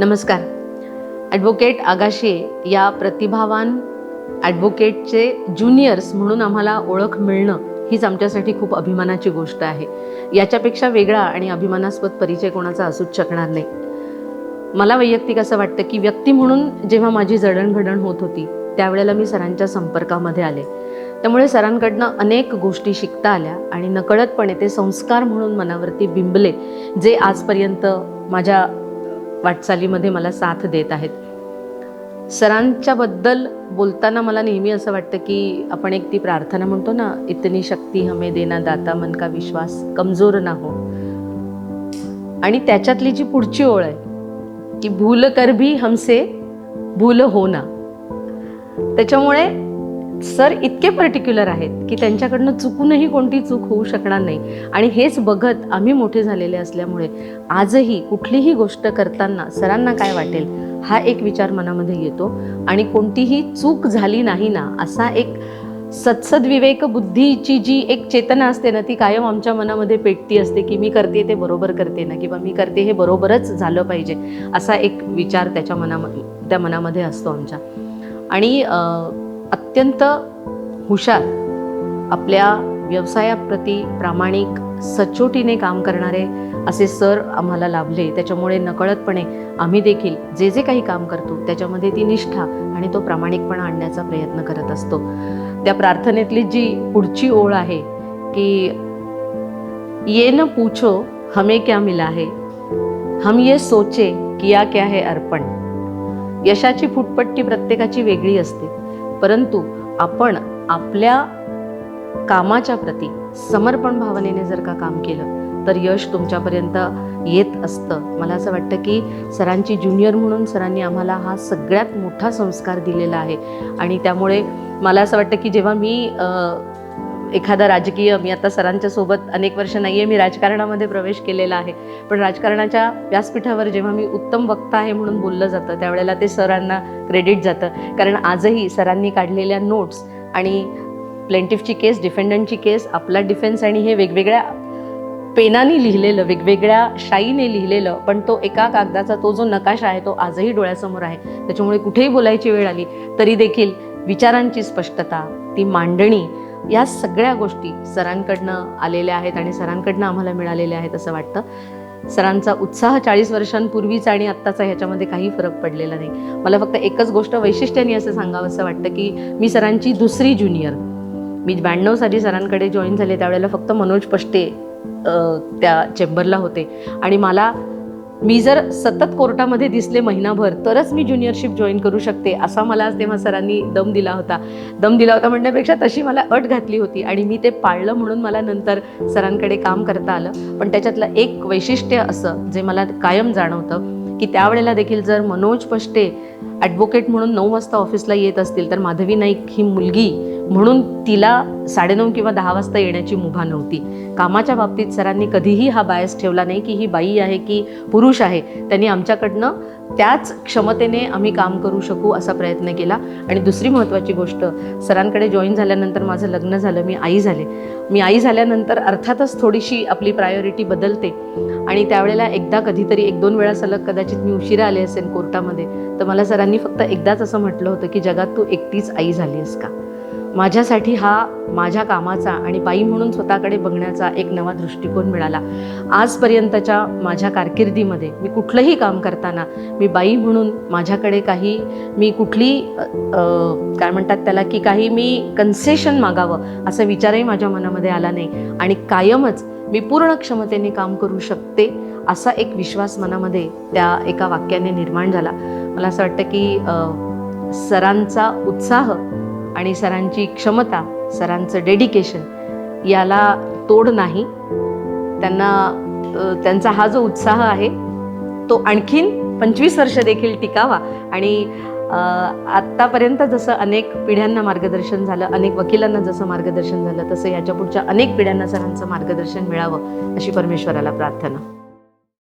नमस्कार. ॲडव्होकेट आगाशे या प्रतिभावान ॲडव्होकेटचे ज्युनियर्स म्हणून आम्हाला ओळख मिळणं हीच आमच्यासाठी खूप अभिमानाची गोष्ट आहे. याच्यापेक्षा वेगळा आणि अभिमानास्पद परिचय कोणाचा असूच शकणार नाही. मला वैयक्तिक असं वाटतं की व्यक्ती म्हणून जेव्हा माझी जडणघडण होत होती त्यावेळेला मी सरांच्या संपर्कामध्ये आले. त्यामुळे सरांकडनं अनेक गोष्टी शिकता आल्या आणि नकळतपणे ते संस्कार म्हणून मनावरती बिंबले जे आजपर्यंत माझ्या वाटचालीमध्ये मला साथ देत आहेत. सरांच्याबद्दल बोलताना मला नेहमी असं वाटतं की आपण एक ती प्रार्थना म्हणतो ना इतनी शक्ती हमे देना दाता मन का विश्वास कमजोर ना हो. आणि त्याच्यातली जी पुढची ओळ आहे की भूल कर भी हमसे भूल हो ना. त्याच्यामुळे सर इतके पर्टिक्युलर आहेत की त्यांच्याकडनं चुकूनही कोणती चूक होऊ शकणार नाही. आणि हेच बघत आम्ही मोठे झालेले असल्यामुळे आजही कुठलीही गोष्ट करताना सरांना काय वाटेल हा एक विचार मनामध्ये येतो. आणि कोणतीही चूक झाली नाही ना असा एक सत्सद्विवेक बुद्धीची जी एक चेतना असते ना ती कायम आमच्या मनामध्ये पेटती असते की मी करते ते बरोबर करते ना किंवा मी करते हे बरोबरच झालं पाहिजे असा एक विचार त्याच्या मनामध्ये त्या मनामध्ये असतो आमच्या. आणि अत्यंत हुशार आपल्या व्यवसायाप्रती प्रामाणिक सचोटीने काम करणारे असे सर आम्हाला लाभले. त्याच्यामुळे नकळतपणे आम्ही देखील जे जे काही काम करतो त्याच्यामध्ये ती निष्ठा आणि तो प्रामाणिकपणा आणण्याचा प्रयत्न करत असतो. त्या प्रार्थनेतली जी पुढची ओळ आहे की ये न पूछो हमें क्या मिला है? हम ये सोचे किया क्या है अर्पण? यशाची फुटपट्टी प्रत्येकाची वेगळी असते. परंतु आपण आपल्या कामाच्या प्रती समर्पण भावनेने जर का काम केलं तर यश तुमच्यापर्यंत येत असतं. मला असं वाटतं की सरांची ज्युनियर म्हणून सरांनी आम्हाला हा सगळ्यात मोठा संस्कार दिलेला आहे. आणि त्यामुळे मला असं वाटतं की जेव्हा मी एखादा राजकीय मी आता सरांच्या सोबत अनेक वर्ष नाही आहे मी राजकारणामध्ये प्रवेश केलेला आहे. पण राजकारणाच्या व्यासपीठावर जेव्हा मी उत्तम वक्ता आहे म्हणून बोललं जातं त्यावेळेला ते सरांना क्रेडिट जातं. कारण आजही सरांनी काढलेल्या नोट्स आणि प्लेंटिफची केस डिफेंडंटची केस आपला डिफेन्स आणि हे वेगवेगळ्या पेनाने लिहिलेलं वेगवेगळ्या शाईने लिहिलेलं पण तो एका कागदाचा तो जो नकाशा आहे तो आजही डोळ्यासमोर आहे. त्याच्यामुळे कुठेही बोलायची वेळ आली तरी देखील विचारांची स्पष्टता ती मांडणी या सगळ्या गोष्टी सरांकडनं आलेल्या आहेत आणि सरांकडनं आम्हाला मिळालेल्या आहेत असं वाटतं. सरांचा उत्साह चाळीस वर्षांपूर्वीचा आणि आत्ताचा ह्याच्यामध्ये काही फरक पडलेला नाही. मला फक्त एकच गोष्ट वैशिष्ट्याने असं सांगावं असं वाटतं की मी सरांची दुसरी ज्युनियर. मी ब्याण्णव साली सरांकडे जॉईन झाले त्यावेळेला फक्त मनोज पष्टे त्या चेंबरला होते. आणि मला मी जर सतत कोर्टामध्ये दिसले महिनाभर तरच मी ज्युनियरशिप जॉईन करू शकते असा मला आज तेव्हा सरांनी दम दिला होता. दम दिला होता म्हणण्यापेक्षा तशी मला अट घातली होती आणि मी ते पाळलं म्हणून मला नंतर सरांकडे काम करता आलं. पण त्याच्यातलं एक वैशिष्ट्य असं जे मला कायम जाणवतं की त्यावेळेला देखील जर मनोज पष्टे ॲडव्होकेट म्हणून नऊ वाजता ऑफिसला येत असतील तर माधवी नाईक ही मुलगी म्हणून तिला साडेनऊ किंवा दहा वाजता येण्याची मुभा नव्हती. कामाच्या बाबतीत सरांनी कधीही हा बायस ठेवला नाही की ही बाई आहे की पुरुष आहे. त्यांनी आमच्याकडनं त्याच क्षमतेने आम्ही काम करू शकू असा प्रयत्न केला. आणि दुसरी महत्त्वाची गोष्ट सरांकडे जॉईन झाल्यानंतर माझं लग्न झालं मी आई झाले. मी आई झाल्यानंतर अर्थातच थोडीशी आपली प्रायोरिटी बदलते. आणि त्यावेळेला एकदा कधीतरी एक दोन वेळा सलग कदाचित मी उशिरा आले असेल कोर्टामध्ये तर मला सरांनी फक्त एकदाच असं म्हटलं होतं की जगात तू एकटीच आई झाली आहेस का? माझ्यासाठी हा माझ्या कामाचा आणि बाई म्हणून स्वतःकडे बघण्याचा एक नवा दृष्टिकोन मिळाला. आजपर्यंतच्या माझ्या कारकिर्दीमध्ये मी कुठलंही काम करताना मी बाई म्हणून माझ्याकडे काही मी कुठली काय म्हणतात त्याला की काही मी कन्सेशन मागावं असा विचारही माझ्या मनामध्ये आला नाही. आणि कायमच मी पूर्ण क्षमतेने काम करू शकते असा एक विश्वास मनामध्ये त्या एका वाक्याने निर्माण झाला. मला असं वाटतं की सरांचा उत्साह आणि सरांची क्षमता सरांचं डेडिकेशन याला तोड नाही. त्यांना त्यांचा हा जो उत्साह आहे तो आणखीन पंचवीस वर्ष देखील टिकावा. आणि आत्तापर्यंत जसं अनेक पिढ्यांना मार्गदर्शन झालं अनेक वकिलांना जसं मार्गदर्शन झालं तसं याच्या पुढच्या अनेक पिढ्यांना सरांचं मार्गदर्शन मिळावं अशी परमेश्वराला प्रार्थना.